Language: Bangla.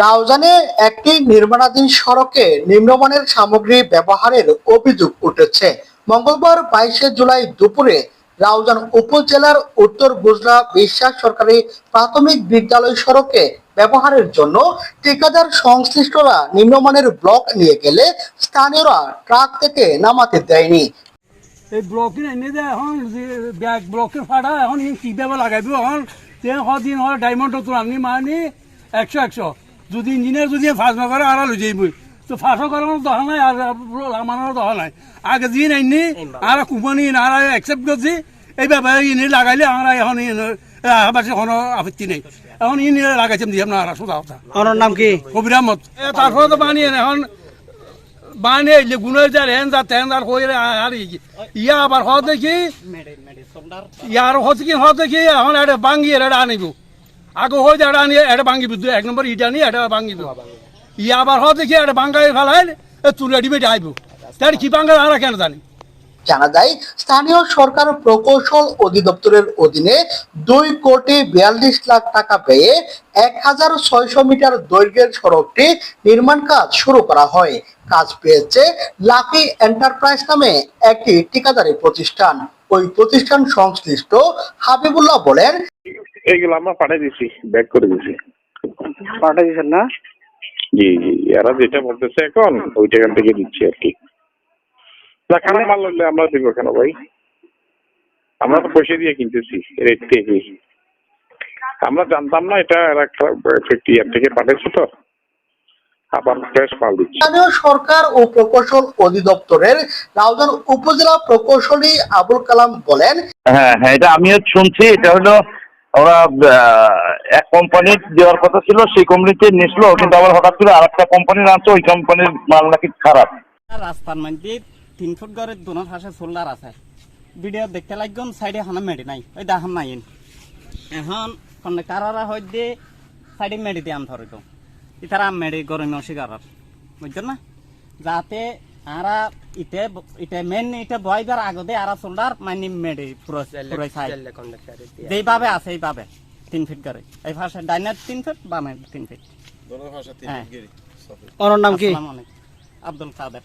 রাউজানে একটি নির্মাণাধীন সড়কে নিম্নমানের সামগ্রী ব্যবহারের অভিযোগ উঠেছে। মঙ্গলবার বাইশে জুলাই দুপুরে রাউজান উপজেলার উত্তর গুজরা বিশ্বাস সরকারি প্রাথমিক বিদ্যালয় সড়কে ব্যবহারের জন্য ঠিকাদার সংশ্লিষ্টরা নিম্নমানের ব্লক নিয়ে গেলে স্থানীয়রা ট্রাক থেকে নামাতে দেয়নি। এই ব্লকে এনে যে এখন ব্যাগ ব্লকে ফাটা, এখন ই কীভাবে লাগাইব? এখন তে সদিন হয় ডায়মন্ড তো আপনি মানি একশো একশো। যদি ইঞ্জিনিয়ার যদি ফাঁস নকরে আর লই যাইব তো ফাঁসও করানোর দহা নাই আর লামানোর দহা নাই। আগে দিন আইনি আর কোম্পানি আর অ্যাকসেপ্ট করছি। এই ব্যাপারে ইনি লাগাইলে আমরা এখন আবাসে কোনো আপত্তি নেই। এখন ইনি লাগাইছেন দিয়ে আপনার সোজা কথা। ওনার নাম কি? কবিরামত তারপরে তো বানিয়ে এখন বানিয়ে এলে গুণের যার হেন যা তেন যার হয়ে আর ইয়া আবার হত দেখি ইয়ার হচ্ছে কি হত দেখি এখন এটা ভাঙ্গি এটা আনিব। আগে যায় এটা আনিয়ে এটা ভাঙ্গিব দুই এক নম্বর ইটা নিয়ে এটা ভাঙ্গিব ইয়া আবার হত দেখি এটা ভাঙ্গাই ফেলাই তুলে ডিবেটে আইব তার কি ভাঙ্গা আমরা কেন জানি? জানা যায়, স্থানীয় সরকার প্রকৌশল অধিদপ্তরের অধীনে দুই কোটি বিয়াল্লিশ লাখ টাকা ব্যয়ে এক হাজার ছয়শো মিটার দৈর্ঘ্যের সড়কটি নির্মাণ কাজ শুরু করা হয়। কাজ পেয়েছে লাকি এন্টারপ্রাইজ নামে একটি ঠিকাদারি প্রতিষ্ঠান। ওই প্রতিষ্ঠান সংশ্লিষ্ট হাবিবুল্লাহ বলেন এইগুলো আমরা পাঠিয়ে দিছি ব্যাক করে দিছি। পাঠিয়ে দিয়েছেন না? জি জি এরা যেটা বলতেছে এখন ওইটা এখান থেকে দিচ্ছি আর কি। না খারাপ মাল লাগলে আমরা দিব কেন ভাই? আমরা তো পয়সা দিয়ে কিনতেছি রেট থেকে। আমরা জানতাম না এটা এরা ফিফটি ইয়ার থেকে পাঠিয়েছে তো। আবার ফ্রেশ মাল দিচ্ছি। স্থানীয় সরকার ও প্রকৌশল অধিদপ্তরের রাউজান উপজেলা প্রকৌশলী আবুল কালাম বলেন হ্যাঁ হ্যাঁ এটা আমিও শুনছি এটা হলো ওরা এক কোম্পানির দেওয়ার কথা ছিল, সেই কোম্পানিতে নিয়েছিল কিন্তু আবার হঠাৎ করে আর একটা কোম্পানির আনছে, ওই কোম্পানির মাল নাকি খারাপ। রাস্তার মধ্যে তিন ফুট গড়ের দোনো পাশে সোল্ডার আছে। ভিডিও দেখতে লাগলাম সাইডে হানা মেডি নাই। ওই দেখান নাই এখন কন্ডাক্টাররা হইতে সাইডে মেডি দিয়ে আন ধরিত ইতারা মেডি গরমে অস্বীকার বুঝছ না? যাতে আরা ইতে ইতে মেন ইতে বয়বার আগতে আরা সোল্ডার মানি মেডি পুরো পুরো সাইড যেইভাবে আছে এইভাবে। তিন ফিট করে। এই পাশে ডাইনার তিন ফিট বামে তিন ফিট হ্যাঁ। ওনার নাম কি? আব্দুল কাদের।